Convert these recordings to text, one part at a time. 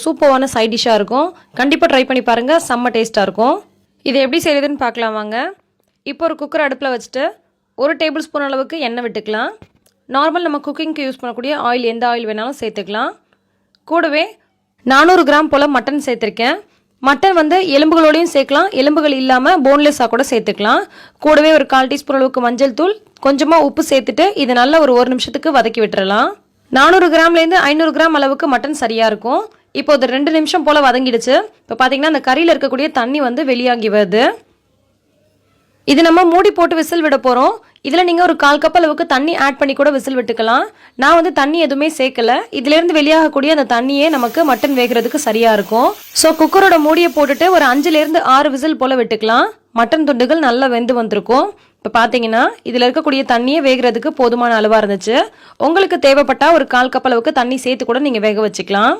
சூப்பரான சைட் டிஷ்ஷாக இருக்கும். கண்டிப்பாக ட்ரை பண்ணி பாருங்கள் செம்ம டேஸ்ட்டாக இருக்கும். இது எப்படி செய்யுதுன்னு பார்க்கலாம் வாங்க. இப்போ ஒரு குக்கர் அடுப்பில் வச்சுட்டு ஒரு டேபிள் ஸ்பூன் அளவுக்கு எண்ணெய் விட்டுக்கலாம். நார்மல் நம்ம குக்கிங்க்கு யூஸ் பண்ணக்கூடிய ஆயில் எந்த ஆயில் வேணாலும் சேர்த்துக்கலாம். கூடவே நானூறு கிராம் போல் மட்டன் சேர்த்துருக்கேன். மட்டன் வந்து எலும்புகளோடையும் சேர்க்கலாம். எலும்புகள் இல்லாமல் போன்லெஸ்ஸாக கூட சேர்த்துக்கலாம். கூடவே ஒரு கால் டீஸ்பூன் அளவுக்கு மஞ்சள் தூள் கொஞ்சமாக உப்பு சேர்த்துட்டு இதை நல்லா ஒரு ஒரு நிமிஷத்துக்கு வதக்கி விட்டுறலாம். நானூறு கிராம்லேருந்து ஐநூறு கிராம் அளவுக்கு மட்டன் சரியாக இருக்கும். இப்போ அது ரெண்டு நிமிஷம் போல் வதங்கிடுச்சு. இப்போ பார்த்தீங்கன்னா அந்த கறியில் இருக்கக்கூடிய தண்ணி வந்து வெளியாகி வருது. இது நம்ம மூடி போட்டு விசில் விட போகிறோம் இதில் நீங்கள் ஒரு கால் கப் அளவுக்கு தண்ணி ஆட் பண்ணி கூட விசில் விட்டுக்கலாம். நான் வந்து தண்ணி எதுவுமே சேர்க்கல. இதுலேருந்து வெளியாகக்கூடிய அந்த தண்ணியே நமக்கு மட்டன் வேகிறதுக்கு சரியாக இருக்கும். ஸோ குக்கரோட மூடியை போட்டுட்டு ஒரு அஞ்சுலேருந்து ஆறு விசில் போல் விட்டுக்கலாம். மட்டன் துண்டுகள் நல்லா வெந்து வந்திருக்கும். இப்போ பார்த்தீங்கன்னா இதில் இருக்கக்கூடிய தண்ணியே வேகிறதுக்கு போதுமான அளவாக இருந்துச்சு. உங்களுக்கு தேவைப்பட்டால் ஒரு கால் கப் அளவுக்கு தண்ணி சேர்த்து கூட நீங்கள் வேக வச்சுக்கலாம்.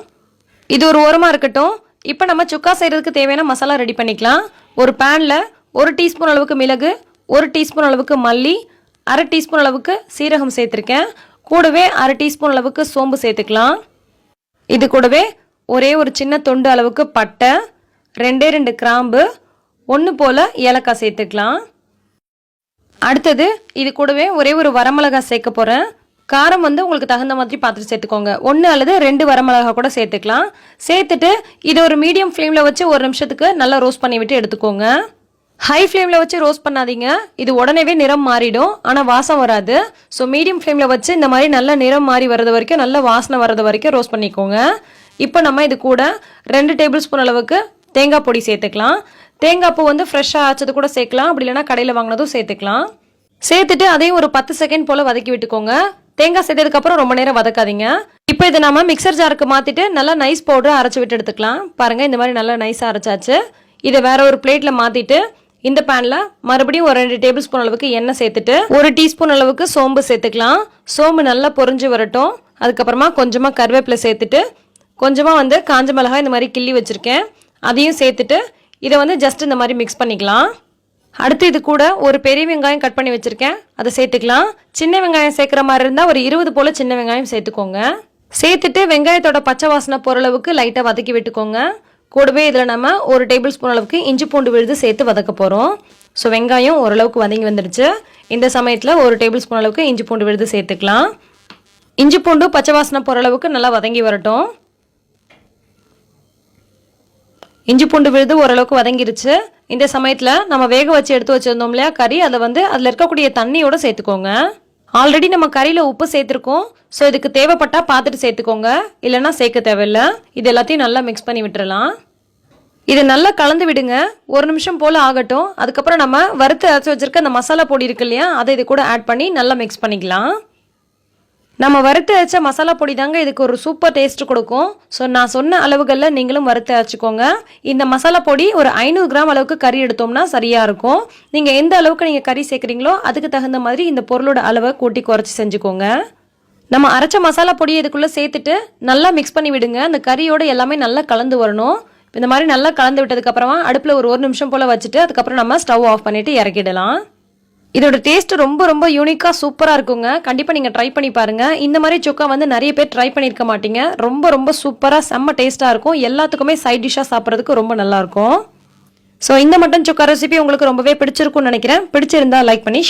இது ஒரு ஓரமாக இருக்கட்டும். இப்போ நம்ம சுக்கா செய்கிறதுக்கு தேவையான மசாலா ரெடி பண்ணிக்கலாம். ஒரு பேனில் ஒரு டீஸ்பூன் அளவுக்கு மிளகு ஒரு டீஸ்பூன் அளவுக்கு மல்லி அரை டீஸ்பூன் அளவுக்கு சீரகம் சேர்த்துருக்கேன். கூடவே அரை டீஸ்பூன் அளவுக்கு சோம்பு சேர்த்துக்கலாம். இது கூடவே ஒரே ஒரு சின்ன தொண்டு அளவுக்கு பட்டை ரெண்டே ரெண்டு கிராம்பு ஒன்று போல் ஏலக்காய் சேர்த்துக்கலாம். அடுத்தது இது கூடவே ஒரே ஒரு வரமிளகாய் சேர்க்க போகிறேன் காரம் வந்து உங்களுக்கு தகுந்த மாதிரி பார்த்துட்டு சேர்த்துக்கோங்க. ஒன்று அல்லது ரெண்டு வரமிளகா கூட சேர்த்துக்கலாம். சேர்த்துட்டு இதை ஒரு மீடியம் ஃப்ளேமில் வச்சு ஒரு நிமிஷத்துக்கு நல்லா ரோஸ்ட் பண்ணி விட்டு எடுத்துக்கோங்க ஹை ஃப்ளேமில் வச்சு ரோஸ்ட் பண்ணாதீங்க. இது உடனேவே நிறம் மாறிடும். ஆனால் வாசம் வராது. ஸோ மீடியம் ஃப்ளேமில் வச்சு இந்த மாதிரி நல்ல நிறம் மாறி வர்றது வரைக்கும் நல்ல வாசனை வர்றது வரைக்கும் ரோஸ்ட் பண்ணிக்கோங்க. இப்போ நம்ம இது கூட ரெண்டு டேபிள் ஸ்பூன் அளவுக்கு தேங்காய் பொடி சேர்த்துக்கலாம். தேங்காய் பூ வந்து ஃப்ரெஷ்ஷாக ஆச்சது கூட சேர்க்கலாம். அப்படி இல்லைன்னா கடையில் வாங்கினதும் சேர்த்துக்கலாம். சேர்த்துட்டு அதையும் ஒரு பத்து செகண்ட் போல் வதக்கி விட்டுக்கோங்க. தேங்காய் சேர்த்ததுக்கப்புறம் ரொம்ப நேரம் வதக்காதீங்க. இப்போ இதை நம்ம மிக்சர் ஜாருக்கு மாற்றிட்டு நல்லா நைஸ் பவுடரை அரைச்சி விட்டு எடுத்துக்கலாம். பாருங்கள் இந்த மாதிரி நல்லா நைஸாக அரைச்சாச்சு. இதை வேற ஒரு பிளேட்டில் மாற்றிட்டு இந்த பேனில் மறுபடியும் ஒரு ரெண்டு டேபிள் ஸ்பூன் அளவுக்கு எண்ணெய் சேர்த்துட்டு ஒரு டீஸ்பூன் அளவுக்கு சோம்பு சேர்த்துக்கலாம். சோம்பு நல்லா பொறிஞ்சு வரட்டும். அதுக்கப்புறமா கொஞ்சமாக கருவேப்பிலை சேர்த்துட்டு கொஞ்சமாக வந்து காஞ்ச மிளகாய் இந்த மாதிரி கிள்ளி வச்சுருக்கேன். அதையும் சேர்த்துட்டு இதை வந்து ஜஸ்ட் இந்த மாதிரி மிக்ஸ் பண்ணிக்கலாம். அடுத்து இது கூட ஒரு பெரிய வெங்காயம் கட் பண்ணி வச்சுருக்கேன். அதை சேர்த்துக்கலாம். சின்ன வெங்காயம் சேர்க்குற மாதிரி இருந்தால் ஒரு இருபது போல் சின்ன வெங்காயம் சேர்த்துக்கோங்க. சேர்த்துட்டு வெங்காயத்தோட பச்சை வாசனை போகிற அளவுக்கு லைட்டாக வதக்கி விட்டுக்கோங்க. கூடவே இதில் நம்ம ஒரு டேபிள் ஸ்பூன் அளவுக்கு இஞ்சி பூண்டு விழுது சேர்த்து வதக்க போகிறோம் ஸோ வெங்காயம் ஓரளவுக்கு வதங்கி வந்துடுச்சு. இந்த சமயத்தில் ஒரு டேபிள் ஸ்பூன் அளவுக்கு இஞ்சி பூண்டு விழுது சேர்த்துக்கலாம். இஞ்சி பூண்டு பச்சை வாசனை போகிற அளவுக்கு நல்லா வதங்கி வரட்டும். இஞ்சி பூண்டு விழுது ஓரளவுக்கு வதங்கிருச்சு. இந்த சமயத்தில் நம்ம வேக வச்சு எடுத்து வச்சுருந்தோம் இல்லையா கறி? அதை வந்து அதில் இருக்கக்கூடிய தண்ணியோட சேர்த்துக்கோங்க. ஆல்ரெடி நம்ம கறியில் உப்பு சேர்த்துருக்கோம். ஸோ இதுக்கு தேவைப்பட்டா பார்த்துட்டு சேர்த்துக்கோங்க. இல்லைன்னா சேர்க்க தேவையில்லை. இது எல்லாத்தையும் நல்லா மிக்ஸ் பண்ணி விட்டுறலாம். இது நல்லா கலந்து விடுங்க. ஒரு நிமிஷம் போல் ஆகட்டும். அதுக்கப்புறம் நம்ம வறுத்து அரைச்சி வச்சிருக்க அந்த மசாலா பொடி இருக்கு இல்லையா அதை இது கூட ஆட் பண்ணி நல்லா மிக்ஸ் பண்ணிக்கலாம். நம்ம வறுத்து அரைச்ச மசாலா பொடி தாங்க இதுக்கு ஒரு சூப்பர் டேஸ்ட் கொடுக்கும். ஸோ நான் சொன்ன அளவுகளில் நீங்களும் வறுத்து அரைச்சிக்கோங்க. இந்த மசாலா பொடி ஒரு ஐநூறு கிராம் அளவுக்கு கறி எடுத்தோம்னா சரியாக இருக்கும். நீங்கள் எந்த அளவுக்கு நீங்கள் கறி சேர்க்குறீங்களோ அதுக்கு தகுந்த மாதிரி இந்த பொருளோட அளவை கூட்டி குறைச்சி செஞ்சுக்கோங்க. நம்ம அரைச்ச மசாலா பொடியை இதுக்குள்ளே சேர்த்துட்டு நல்லா மிக்ஸ் பண்ணி விடுங்க. அந்த கறியோட எல்லாமே நல்லா கலந்து வரணும். இந்த மாதிரி நல்லா கலந்து விட்டதுக்கப்புறமா அடுப்பில் ஒரு ஒரு நிமிஷம் போல் வச்சுட்டு அதுக்கப்புறம் நம்ம ஸ்டவ் ஆஃப் பண்ணிவிட்டு இறக்கிடலாம். இதோட டேஸ்ட் ரொம்ப ரொம்ப யூனிக்காக சூப்பராக இருக்குங்க. கண்டிப்பாக நீங்கள் ட்ரை பண்ணி பாருங்கள் இந்த மாதிரி சுக்கா வந்து நிறைய பேர் ட்ரை பண்ணியிருக்க மாட்டீங்க. ரொம்ப ரொம்ப சூப்பராக செம்ம டேஸ்ட்டாக இருக்கும். எல்லாத்துக்குமே சைட் டிஷ்ஷாக சாப்பிட்றதுக்கு ரொம்ப நல்லாயிருக்கும் ஸோ இந்த மட்டன் சுக்கா ரெசிபி உங்களுக்கு ரொம்பவே பிடிச்சிருக்கும்னு நினைக்கிறேன். பிடிச்சிருந்தா லைக் பண்ணி